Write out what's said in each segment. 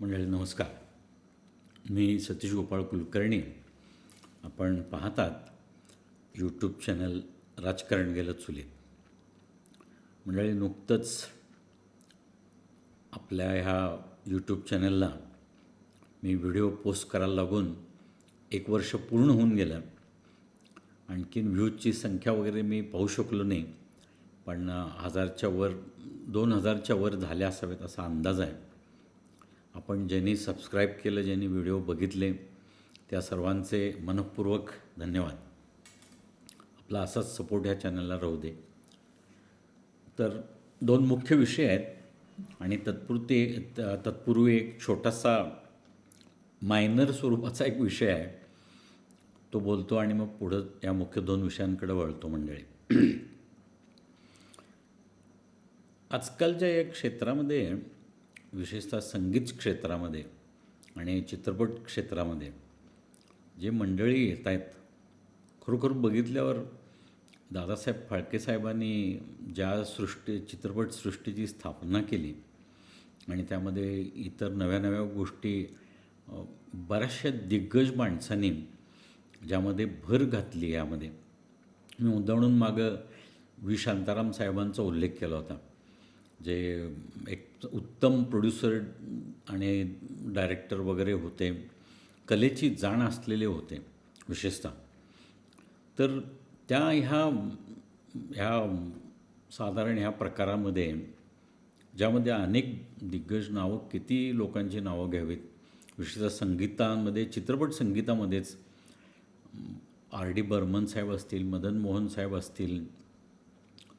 मंडळी नमस्कार. मी सतीश गोपाळ कुलकर्णी. आपण पाहतात यूट्यूब चॅनल राजकारण गेलं चुलीत मंडळी नुकतंच आपल्या ह्या यूट्यूब चॅनलला मी व्हिडिओ पोस्ट करायला लागून एक वर्ष पूर्ण होऊन गेलं. आणखीन व्ह्यूजची संख्या वगैरे मी पाहू शकलो नाही पण हजारच्या वर दोन हजारच्या वर झाल्या असावेत असा अंदाज आहे. आपण ज्यांनी सबस्क्राईब केलं ज्यांनी व्हिडिओ बघितले त्या सर्वांचे मनपूर्वक धन्यवाद. आपला असाच सपोर्ट ह्या चॅनलला राहू दे. तर दोन मुख्य विषय आहेत आणि तत्पुरते तत्पूर्वी एक छोटासा मायनर स्वरूपाचा एक विषय आहे. तो बोलतो आणि मग पुढं या मुख्य दोन विषयांकडे वळतो मंडळी. आजकालच्या या क्षेत्रामध्ये विशेषतः संगीत क्षेत्रामध्ये आणि चित्रपट क्षेत्रामध्ये जे मंडळी येत आहेत खरोखर बघितल्यावर दादासाहेब फाळके साहेबांनी ज्या सृष्टी चित्रपटसृष्टीची स्थापना केली आणि त्यामध्ये इतर नव्या नव्या गोष्टी बऱ्याचशा दिग्गज माणसांनी ज्यामध्ये भर घातली यामध्ये. मी मुद्दामून मागं व्ही शांताराम साहेबांचा उल्लेख केला होता. जे एक उत्तम प्रोड्युसर आणि डायरेक्टर वगैरे होते कलेची जाण असलेले होते विशेषतः. तर त्या ह्या ह्या साधारण ह्या प्रकारामध्ये ज्यामध्ये अनेक दिग्गज नावं किती लोकांची नावं घ्यावीत? विशेषतः संगीतामध्ये चित्रपट संगीतामध्येच आर डी बर्मन साहेब असतील मदन मोहन साहेब असतील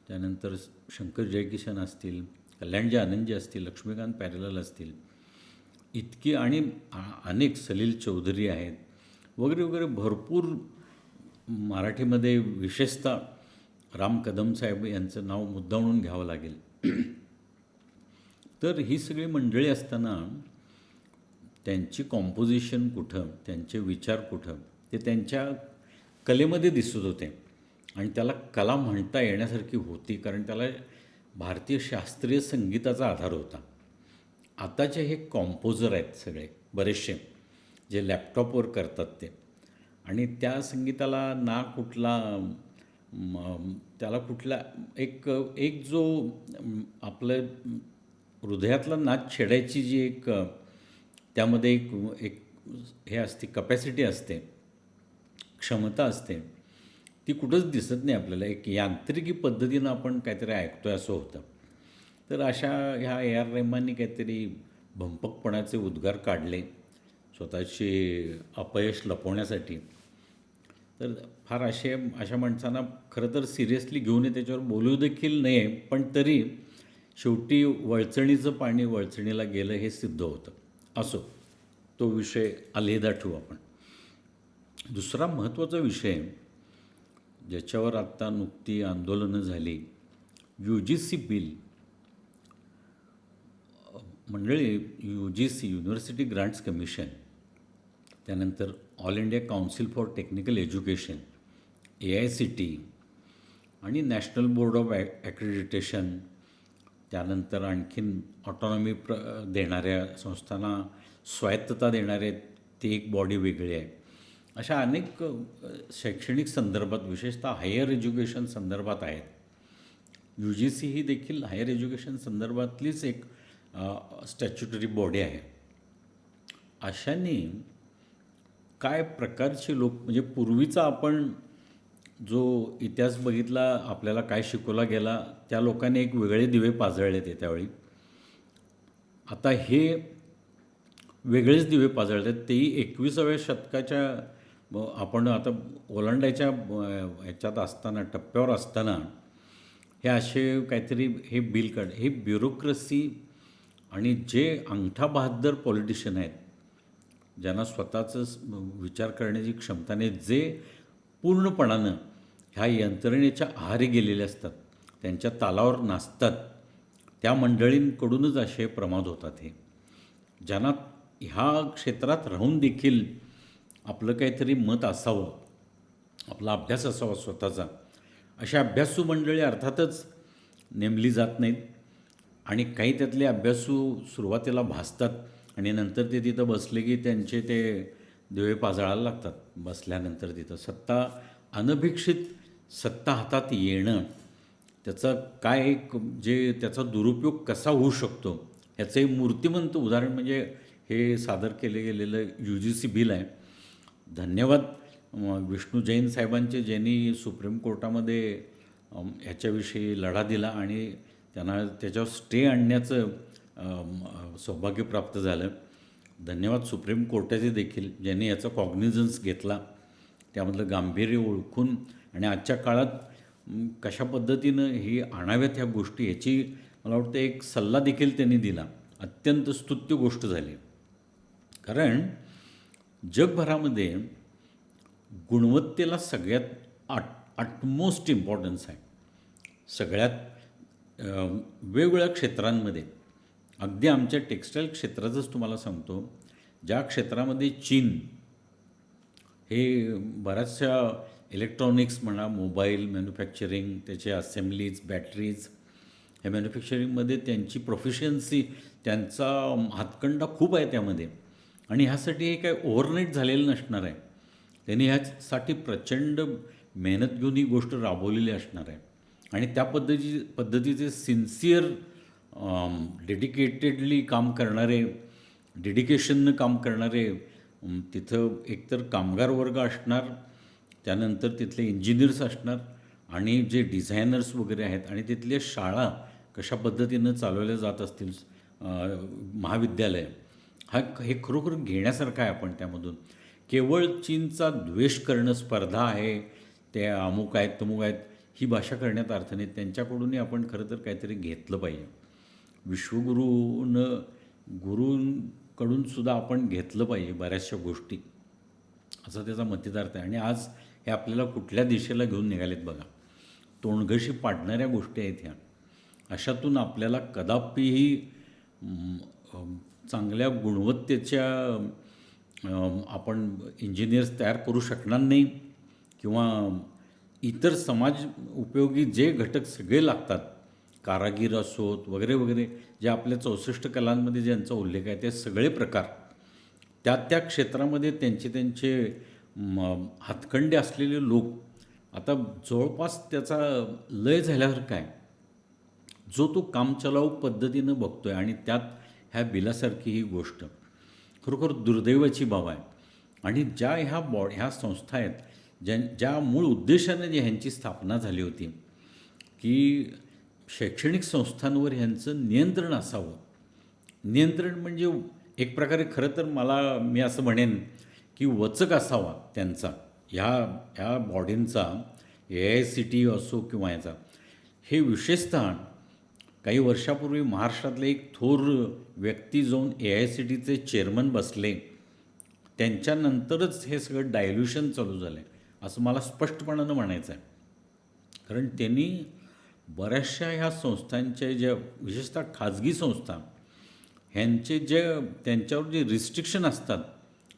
त्यानंतर शंकर जयकिशन असतील कल्याणजी आनंदजी असतील लक्ष्मीकांत पॅरेलाल असतील इतकी आणि अनेक सलील चौधरी आहेत. वगैरे वगैरे भरपूर मराठीमध्ये विशेषतः राम कदम साहेब यांचं नाव मुद्दामून घ्यावं लागेल. तर ही सगळी मंडळी असताना त्यांची कॉम्पोजिशन कुठं त्यांचे विचार कुठं ते त्यांच्या कलेमध्ये दिसत होते. आणि त्याला कला म्हणता येण्यासारखी होती कारण त्याला भारतीय शास्त्रीय संगीताचा आधार होता. आताचे हे कॉम्पोजर आहेत सगळे बरेचसे जे लॅपटॉपवर करतात ते. आणि त्या संगीताला ना कुठला त्याला कुठला एक एक जो आपलं हृदयातला नाच छेडायची जी एक त्यामध्ये एक एक हे असते कपॅसिटी असते क्षमता असते ती कुठंच दिसत नाही आपल्याला. एक यांत्रिकी पद्धतीनं आपण काहीतरी ऐकतोय असं होतं. तर अशा ह्या ए आर रेहमाननी काहीतरी भंपकपणाचे उद्गार काढले स्वतःची अपयश लपवण्यासाठी. तर फार असे अशा माणसांना खरं तर सिरियसली घेऊन ये त्याच्यावर बोलू देखील नये पण तरी शेवटी वळचणीचं पाणी वळचणीला गेलं हे सिद्ध होतं. असो तो विषय अलहिदा ठेवू आपण. दुसरा महत्त्वाचा विषय ज्याच्यावर आत्ता नुकती आंदोलनं झाली. यू जी सी बिल मंडळी U G C university grants commission त्यानंतर all India council for technical education A I C T आणि national board of a accreditation त्यानंतर आणखीन ऑटॉनॉमी प्र देणाऱ्या संस्थांना स्वायत्तता देणारे ते एक बॉडी वेगळी आहे अशा अनेक शैक्षणिक संदर्भात विशेषतः हायर एज्युकेशन संदर्भात आहेत. यू जी सी ही देखील हायर एज्युकेशन संदर्भातलीच एक स्टॅच्युटरी बॉडी आहे. अशाने काय प्रकारचे लोक म्हणजे पूर्वीचा आपण जो इतिहास बघितला आपल्याला काय शिकवला गेला त्या लोकांनी एक वेगळे दिवे पाजळले ते त्यावेळी. आता हे वेगळेच दिवे पाजळतात तेही एकविसाव्या शतकाच्या मग आपण आता ओलांडायच्या ह्याच्यात असताना टप्प्यावर असताना हे असे काहीतरी हे बिल काढ हे ब्युरोक्रेसी आणि जे अंगठा बहादर पॉलिटिशियन आहेत ज्यांना स्वतःचं विचार करण्याची क्षमता नाही जे पूर्णपणानं ह्या यंत्रणेच्या आहारी गेलेले असतात त्यांच्या तालावर नाचतात त्या मंडळींकडूनच असे प्रमाद होतात हे. ज्यांना ह्या क्षेत्रात राहून देखील आपलं काहीतरी मत असावं आपला अभ्यास असावा स्वतःचा अशा अभ्यासू मंडळी अर्थातच नेमली जात नाहीत. आणि काही त्यातले अभ्यासू सुरुवातीला भासतात आणि नंतर ते तिथं बसले की त्यांचे ते दिवे पाजळायला लागतात. बसल्यानंतर तिथं सत्ता अनभिक्षित सत्ता हातात येणं त्याचं काय एक जे त्याचा दुरुपयोग कसा होऊ शकतो याचं एक मूर्तिमंत उदाहरण म्हणजे हे सादर केले गेलेलं यू जी सी बिल आहे. धन्यवाद. विष्णू जैन साहेबांचे ज्यांनी सुप्रीम कोर्टामध्ये ह्याच्याविषयी लढा दिला आणि त्यांना त्याच्यावर स्टे आणण्याचं सौभाग्य प्राप्त झालं. धन्यवाद सुप्रीम कोर्टाचे देखील ज्यांनी याचा कॉग्निझन्स घेतला. त्यामधलं गांभीर्य ओळखून आणि आजच्या काळात कशा पद्धतीनं ही आणाव्यात ह्या गोष्टी याची मला वाटतं एक सल्ला देखील त्यांनी दिला. अत्यंत स्तुत्य गोष्ट झाली. कारण जगभरामध्ये गुणवत्तेला सगळ्यात आट अटमोस्ट इम्पॉर्टन्स आहे. सगळ्यात वेगवेगळ्या क्षेत्रांमध्ये. अगदी आमच्या टेक्स्टाईल क्षेत्राचंच तुम्हाला सांगतो ज्या क्षेत्रामध्ये चीन हे बऱ्याचशा इलेक्ट्रॉनिक्स म्हणा मोबाईल मॅन्युफॅक्चरिंग त्याचे असेंब्लीज बॅटरीज हे मॅन्युफॅक्चरिंगमध्ये त्यांची प्रोफिशियन्सी त्यांचा हातखंडा खूप आहे त्यामध्ये. आणि ह्यासाठी हे काय ओव्हरनाईट झालेलं नसणार आहे. त्यांनी ह्यासाठी प्रचंड मेहनत घेऊन ही गोष्ट राबवलेली असणार आहे. आणि त्या पद्धती पद्धतीचे सिन्सिअर डेडिकेटेडली काम करणारे डेडिकेशननं काम करणारे तिथं एकतर कामगार वर्ग असणार त्यानंतर तिथले इंजिनियर्स असणार आणि जे डिझायनर्स वगैरे आहेत आणि तिथल्या शाळा कशा पद्धतीनं चालवल्या जात असतील महाविद्यालय. हा हे खरोखर घेण्यासारखं आहे आपण त्यामधून. केवळ चीनचा द्वेष करणं स्पर्धा आहे ते अमुक आहेत तमुक आहेत ही भाषा करण्यात अर्थ नाही. त्यांच्याकडूनही आपण खरं तर काहीतरी घेतलं पाहिजे. विश्वगुरूनं गुरूंकडून सुद्धा आपण घेतलं पाहिजे बऱ्याचशा गोष्टी. असा त्याचा मतितार्थ आहे. आणि आज हे आपल्याला कुठल्या दिशेला घेऊन निघालेत बघा. तोंडघशी पाडणाऱ्या गोष्टी आहेत ह्या. अशातून आपल्याला कदापिही चांगल्या गुणवत्तेच्या आपण इंजिनियर्स तयार करू शकणार नाही किंवा इतर समाज उपयोगी जे घटक सगळे लागतात कारागीर असोत वगैरे वगैरे जे आपल्या चौसष्ट कलांमध्ये ज्यांचा उल्लेख आहे ते सगळे प्रकार त्या त्या क्षेत्रामध्ये त्यांचे त्यांचे हातखंडे असलेले लोक आता जवळपास त्याचा लय झाल्यावर काय जो तो कामचलाऊ पद्धतीनं बघतो आहे आणि त्यात ह्या बिलासारखी ही गोष्ट. खरोखर दुर्दैवाची बाब आहे. आणि ज्या ह्या बॉ ह्या संस्था आहेत ज्या ज्या मूळ उद्देशाने जी ह्यांची स्थापना झाली होती की शैक्षणिक संस्थांवर ह्यांचं नियंत्रण असावं. नियंत्रण म्हणजे एक प्रकारे खरं तर मला मी असं म्हणेन की वचक असावा त्यांचा. ह्या ह्या बॉडींचा ए आय सी टी असो किंवा याचा हे विशेषतः काही वर्षापूर्वी महाराष्ट्रातले एक थोर व्यक्ती जाऊन ए आय सी टीचे चेअरमन बसले. त्यांच्यानंतरच हे सगळं डायल्युशन चालू झालं आहे असं मला स्पष्टपणानं म्हणायचं आहे कारण त्यांनी बऱ्याचशा ह्या संस्थांच्या ज्या विशेषतः खाजगी संस्था ह्यांचे जे त्यांच्यावर जे रिस्ट्रिक्शन असतात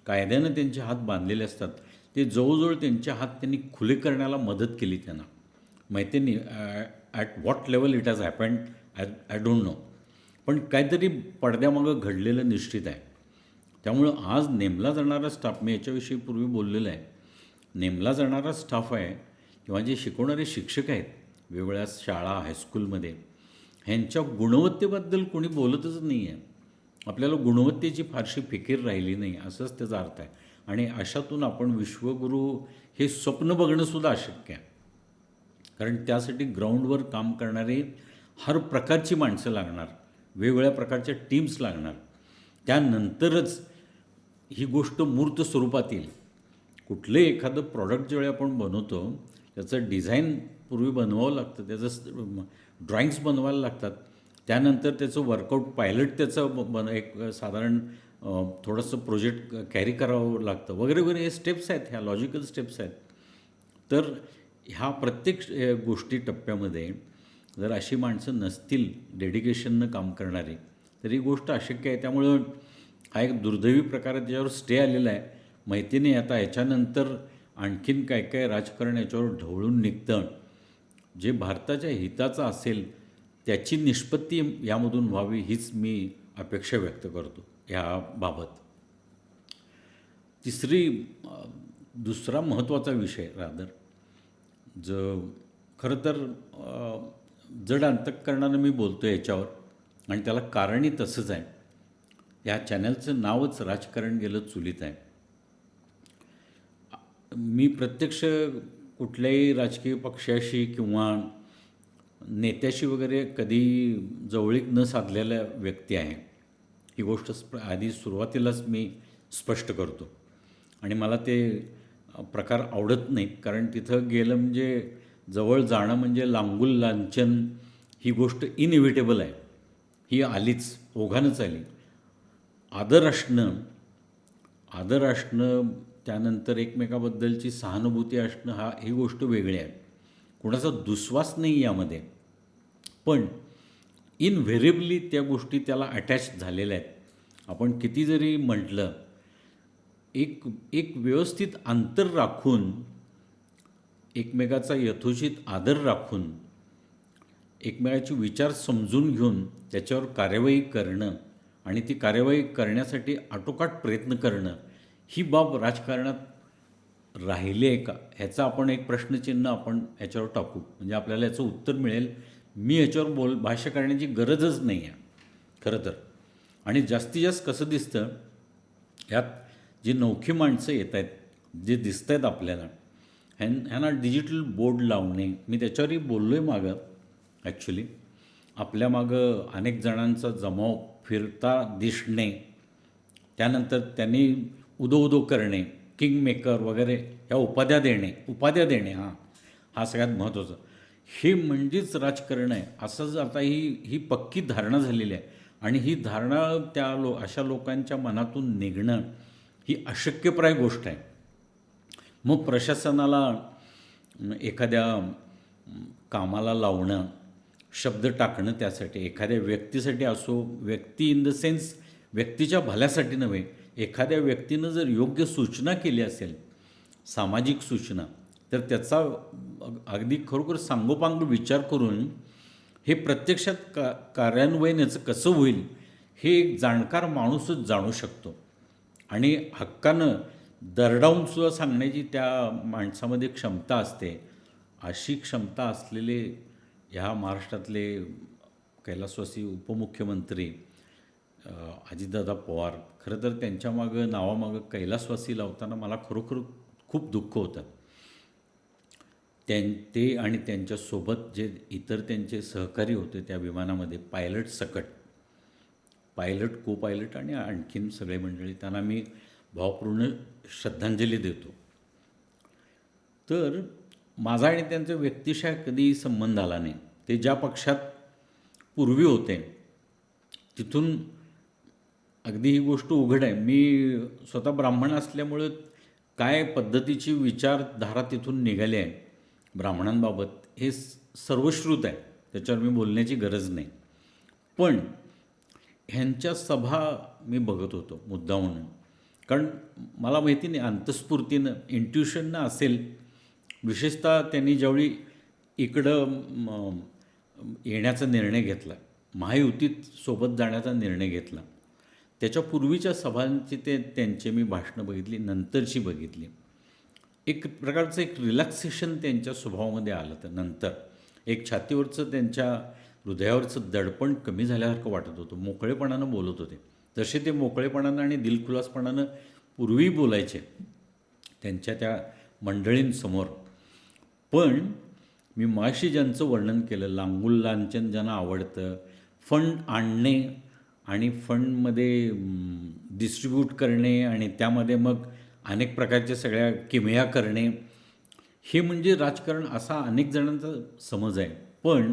कायद्यानं त्यांचे हात बांधलेले असतात ते जवळजवळ त्यांचे हात त्यांनी खुले करण्याला मदत केली त्यांना. माहिती नाही at what level it has happened I I don't know पण काहीतरी पडद्यामागं घडलेलं निश्चित आहे. त्यामुळं आज नेमला जाणारा स्टाफ मी याच्याविषयी पूर्वी बोललेलं आहे. नेमला जाणारा स्टाफ आहे किंवा जे शिकवणारे शिक्षक आहेत वेगवेगळ्या शाळा हायस्कूलमध्ये ह्यांच्या गुणवत्तेबद्दल कोणी बोलतच नाही आहे आपल्याला गुणवत्तेची फारशी फिकीर राहिली नाही असंच त्याचा अर्थ आहे. आणि अशातून आपण विश्वगुरू हे स्वप्न बघणंसुद्धा अशक्य आहे. कारण त्यासाठी ग्राउंडवर काम करणारे हर प्रकारची माणसं लागणार वेगवेगळ्या प्रकारच्या टीम्स लागणार. त्यानंतरच ही गोष्ट मूर्त स्वरूपात येईल. कुठलंही एखादं प्रॉडक्ट ज्यावेळी आपण बनवतो त्याचं डिझाईन पूर्वी बनवावं लागतं त्याचं ड्रॉइंग्स बनवायला लागतात. त्यानंतर त्याचं वर्कआउट पायलट त्याचं बन एक साधारण थोडंसं प्रोजेक्ट कॅरी करावं लागतं. वगैरे वगैरे हे स्टेप्स आहेत ह्या लॉजिकल स्टेप्स आहेत. तर ह्या प्रत्येक गोष्टी टप्प्यामध्ये जर अशी माणसं नसतील डेडिकेशननं काम करणारी तर ही गोष्ट अशक्य आहे. त्यामुळं हा एक दुर्दैवी प्रकार आहे त्याच्यावर स्टे आलेला आहे. माहिती नाही आता याच्यानंतर आणखीन काय काय राजकारण याच्यावर ढवळून निघतं. जे भारताच्या हिताचं असेल त्याची निष्पत्ती यामधून व्हावी हीच मी अपेक्षा व्यक्त करतो ह्याबाबत तिसरी दुसरा महत्त्वाचा विषय रादर जो खरं तर जड अंतकरणानं मी बोलतो याच्यावर आणि त्याला कारणही तसंच आहे. या चॅनलचं नावच राजकारण गेलं चुलीत आहे. मी प्रत्यक्ष कुठल्याही राजकीय पक्षाशी किंवा नेत्याशी वगैरे कधी जवळीक न साधलेल्या व्यक्ती आहे. ही गोष्ट स्प आधी सुरुवातीलाच मी स्पष्ट करतो. आणि मला ते प्रकार आवडत नाहीत कारण तिथं गेलं म्हणजे जवळ जाणं म्हणजे लांगुल लांछन ही गोष्ट इनइव्हिटेबल आहे. ही आलीच ओघानंच आली. आदर असणं आदर असणं त्यानंतर एकमेकाबद्दलची सहानुभूती असणं हा ही गोष्ट वेगळी आहे. कोणाचा दुस्वास नाही यामध्ये. पण इनव्हेरिएबली त्या गोष्टी त्याला अटॅच झालेल्या आहेत. आपण किती जरी म्हटलं एक एक व्यवस्थित अंतर राखून एकमेकाचा यथोचित आदर राखून एकमेकाचे विचार समजून घेऊन त्याच्यावर कार्यवाही करणं आणि ती कार्यवाही करण्यासाठी आटोकाट प्रयत्न करणं ही बाब राजकारणात राहिली आहे का? ह्याचा आपण एक प्रश्नचिन्ह आपण ह्याच्यावर टाकू. म्हणजे आपल्याला याचं उत्तर मिळेल. मी याच्यावर बोल भाष्य करण्याची गरजच नाही आहे. खरं तर. आणि जास्तीत जास्त कसं दिसतं? ह्यात जी नौखी माणसं येत आहेत जे दिसत आहेत आपल्याला ह्यां ह्यांना डिजिटल बोर्ड लावणे. मी त्याच्यावरही बोललो आहे मागं ॲक्च्युली आपल्या मागं अनेक जणांचा जमाव फिरता दिसणे. त्यानंतर त्यांनी उदो उदो करणे किंग मेकर वगैरे ह्या उपाध्या देणे उपाध्या देणे हां. हा सगळ्यात महत्त्वाचा हे म्हणजेच राजकारण आहे. असंच आता ही ही पक्की धारणा झालेली आहे. आणि ही धारणा त्या लो अशा लोकांच्या मनातून निघणं ही अशक्यप्राय गोष्ट आहे. मग प्रशासनाला एखाद्या कामाला लावणं शब्द टाकणं त्यासाठी एखाद्या व्यक्तीसाठी असो व्यक्ती इन द सेन्स व्यक्तीच्या भल्यासाठी नव्हे एखाद्या व्यक्तीनं जर योग्य सूचना केली असेल सामाजिक सूचना तर त्याचा अगदी खरोखर सांगोपांग विचार करून हे प्रत्यक्षात का कार्यान्वयन याचं कसं होईल हे एक जाणकार माणूसच जाणू शकतो. आणि हक्कानं दरडावूनसुद्धा सांगण्याची त्या माणसामध्ये क्षमता असते. अशी क्षमता असलेले ह्या महाराष्ट्रातले कैलासवासी उपमुख्यमंत्री अजितदादा पवार खरं तर त्यांच्यामागं नावामागं कैलासवासी लावताना मला खरोखर खूप दुःख होतं. त्यां ते आणि त्यांच्यासोबत जे इतर त्यांचे सहकारी होते त्या विमानामध्ये पायलट सकट पायलट को पायलट आणि आणखीन सगळे मंडळी त्यांना मी भावपूर्ण श्रद्धांजली देतो. तर माझा आणि त्यांचा व्यक्तिशः कधी संबंध आला नाही. ते ज्या पक्षात पूर्वी होते तिथून अगदी ही गोष्ट उघड आहे. मी स्वतः ब्राह्मण असल्यामुळं काय पद्धतीची विचारधारा तिथून निघाली आहे ब्राह्मणांबाबत हे सर्वश्रुत आहे. त्याच्यावर मी बोलण्याची गरज नाही. पण ह्यांच्या सभा मी बघत होतो मुद्दा म्हणून कारण मला माहिती नाही अंतस्फूर्तीनं इंट्युशननं असेल. विशेषतः त्यांनी ज्यावेळी इकडं येण्याचा निर्णय घेतला महायुतीत सोबत जाण्याचा निर्णय घेतला त्याच्या पूर्वीच्या सभांची ते त्यांचे मी भाषणं बघितली नंतरची बघितली. एक प्रकारचं एक रिलॅक्सेशन त्यांच्या स्वभावामध्ये आलं तर नंतर. एक छातीवरचं त्यांच्या हृदयावरचं दडपण कमी झाल्यासारखं वाटत होतं मोकळेपणानं बोलत होते. तसे ते मोकळेपणानं आणि दिलखुलासपणानं पूर्वी बोलायचे त्यांच्या त्या मंडळींसमोर. पण मी माशी ज्यांचं वर्णन केलं लांगुल लांचन ज्यांना आवडतं फंड आणणे आणि फंडमध्ये डिस्ट्रीब्यूट करणे आणि त्यामध्ये मग अनेक प्रकारच्या सगळ्या किमया करणे हे म्हणजे राजकारण असा अनेक जणांचा समज आहे. पण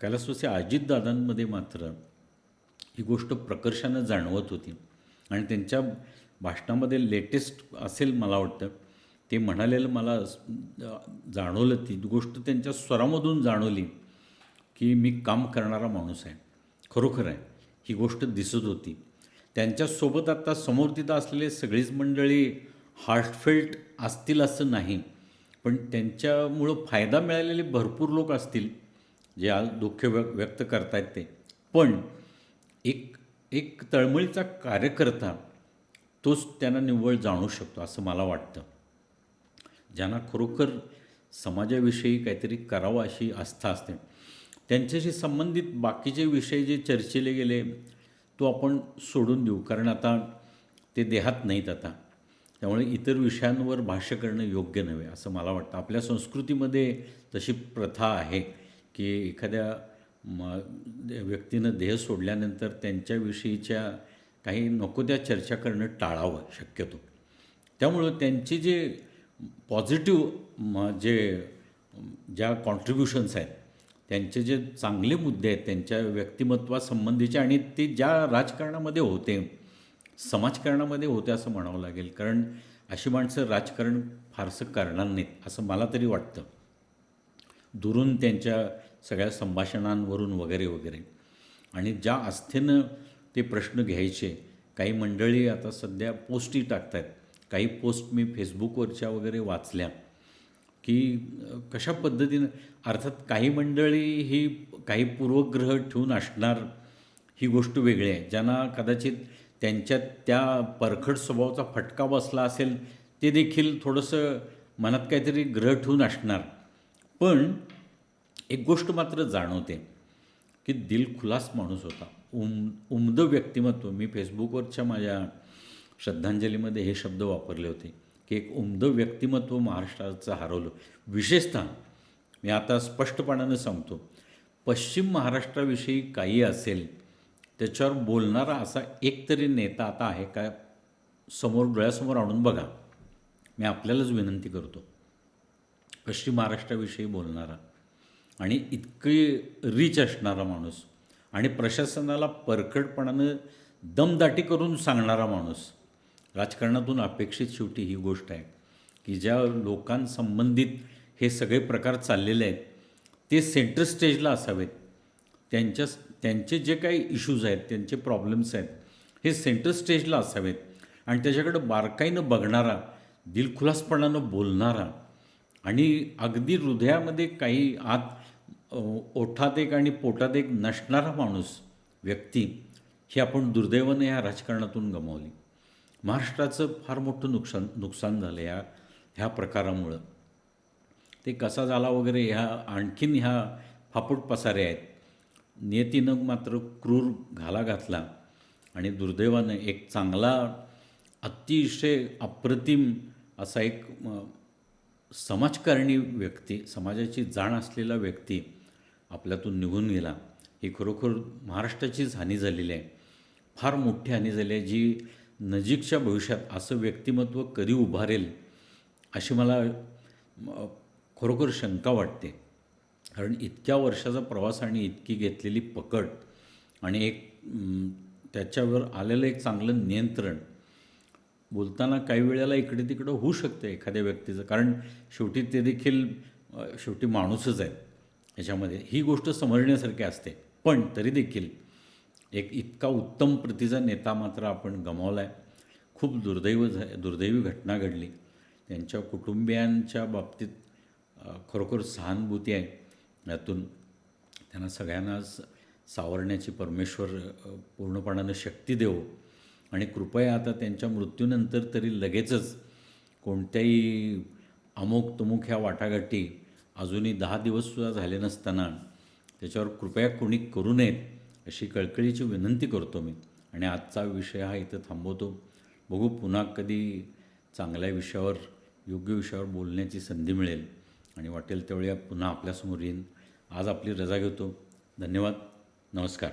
कैलासवासी अजितदादांमध्ये मात्र ही गोष्ट प्रकर्षानं जाणवत होती. आणि त्यांच्या भाषणामध्ये लेटेस्ट असेल मला वाटतं. ते म्हणालेलं मला जाणवलं ती गोष्ट त्यांच्या स्वरामधून जाणवली की मी काम करणारा माणूस आहे. खरोखर आहे. ही गोष्ट दिसत होती. त्यांच्यासोबत आता समोर तिथं असलेले सगळीच मंडळी हार्टफेल्ट असतील असं नाही. पण त्यांच्यामुळं फायदा मिळालेले भरपूर लोक असतील जे आज दुःख व्यक्त करतायत ते. पण एक एक तळमळीचा कार्यकर्ता तोच त्यांना निव्वळ जाणू शकतो असं मला वाटतं. ज्यांना खरोखर समाजाविषयी काहीतरी करावं अशी आस्था असते. त्यांच्याशी संबंधित बाकीचे विषय जे चर्चेले गेले तो आपण सोडून देऊ. कारण आता ते देहात नाहीत आता. त्यामुळे इतर विषयांवर भाष्य करणं योग्य नव्हे असं मला वाटतं. आपल्या संस्कृतीमध्ये तशी प्रथा आहे की एखाद्या म व्यक्तीनं देह सोडल्यानंतर त्यांच्याविषयीच्या काही नको त्या चर्चा करणं टाळावं शक्यतो. त्यामुळं त्यांचे जे पॉझिटिव्ह म जे ज्या कॉन्ट्रीब्युशन्स आहेत त्यांचे जे चांगले मुद्दे आहेत त्यांच्या व्यक्तिमत्वासंबंधीचे आणि ते ज्या राजकारणामध्ये होते समाजकारणामध्ये होते असं म्हणावं लागेल. कारण अशी माणसं राजकारण फारसं करणार नाहीत असं मला तरी वाटतं. दुरून त्यांच्या सगळ्या संभाषणांवरून वगैरे वगैरे. आणि ज्या आस्थेनं ते प्रश्न घ्यायचे काही मंडळी आता सध्या पोस्टही टाकत आहेत काही पोस्ट मी फेसबुकवरच्या वगैरे वाचल्या की कशा पद्धतीनं अर्थात काही मंडळी ही काही पूर्वग्रह ठेवून असणार ही गोष्ट वेगळी आहे. ज्यांना कदाचित त्यांच्यात त्या परखड स्वभावाचा फटका बसला असेल ते देखील थोडंसं मनात काहीतरी ग्रह ठेवून असणार. पण एक गोष्ट मात्र जाणवते की दिलखुलास माणूस होता. उम उमदं व्यक्तिमत्व. मी फेसबुकवरच्या माझ्या श्रद्धांजलीमध्ये हे शब्द वापरले होते की एक उमदं व्यक्तिमत्व महाराष्ट्राचं हरवलं. विशेषतः मी आता स्पष्टपणानं सांगतो पश्चिम महाराष्ट्राविषयी काही असेल त्याच्यावर बोलणारा असा एक तरी नेता आता आहे का समोर डोळ्यासमोर आणून बघा. मी आपल्यालाच विनंती करतो पश्चिम महाराष्ट्राविषयी बोलणारा. आणि इतकी रीच असणारा माणूस आणि प्रशासनाला परखडपणानं दमदाटी करून सांगणारा माणूस. राजकारणातून अपेक्षित शेवटी ही गोष्ट आहे की ज्या लोकांसंबंधित हे सगळे प्रकार चाललेले आहेत ते सेंटर स्टेजला असावेत. त्यांच्या त्यांचे जे काही इश्यूज आहेत त्यांचे प्रॉब्लेम्स आहेत हे सेंटर स्टेजला असावेत. आणि त्याच्याकडं बारकाईनं बघणारा दिलखुलासपणानं बोलणारा आणि अगदी हृदयामध्ये काही आत ओठात एक आणि पोटात एक नसणारा माणूस व्यक्ती ही आपण दुर्दैवाने ह्या राजकारणातून गमावली. महाराष्ट्राचं फार मोठं नुकसान नुकसान झालं ह्या ह्या प्रकारामुळं. ते कसा झाला वगैरे ह्या आणखीन ह्या फापट पसारे आहेत. नियतीनं मात्र क्रूर घाला घातला आणि दुर्दैवानं एक चांगला अतिशय अप्रतिम असा एक समाजकारणी व्यक्ती समाजाची जाण असलेला व्यक्ती आपल्यातून निघून गेला. ही खरोखर महाराष्ट्राचीच हानी झालेली आहे. फार मोठी हानी झाली आहे जी नजीकच्या भविष्यात असं व्यक्तिमत्व कधी उभारेल अशी मला खरोखर शंका वाटते. कारण इतक्या वर्षाचा प्रवास आणि इतकी घेतलेली पकड आणि एक त्याच्यावर आलेलं एक चांगलं नियंत्रण बोलताना काही वेळेला इकडे तिकडं होऊ शकतं एखाद्या व्यक्तीचं. कारण शेवटी ते देखील शेवटी माणूसच आहे ह्याच्यामध्ये ही गोष्ट समजण्यासारखी असते. पण तरी देखील एक इतका उत्तम प्रतीचा नेता मात्र आपण गमावला आहे खूप दुर्दैव झा दुर्दैवी घटना घडली. त्यांच्या कुटुंबियांच्या बाबतीत खरोखर सहानुभूती आहे. यातून त्यांना सगळ्यांना स सावरण्याची परमेश्वर पूर्णपणानं शक्ती देवो. आणि कृपया आता त्यांच्या मृत्यूनंतर तरी लगेचच कोणत्याही अमुक तुमुक ह्या वाटाघाटी अजूनही दहा दिवससुद्धा झाले नसताना त्याच्यावर कृपया कोणी करू नयेत अशी कळकळीची विनंती करतो मी. आणि आजचा विषय हा इथं थांबवतो. बघू पुन्हा कधी चांगल्या विषयावर योग्य विषयावर बोलण्याची संधी मिळेल. आणि वाटेल त्यावेळी पुन्हा आपल्यासमोर येईन. आज आपली रजा घेतो. धन्यवाद. नमस्कार.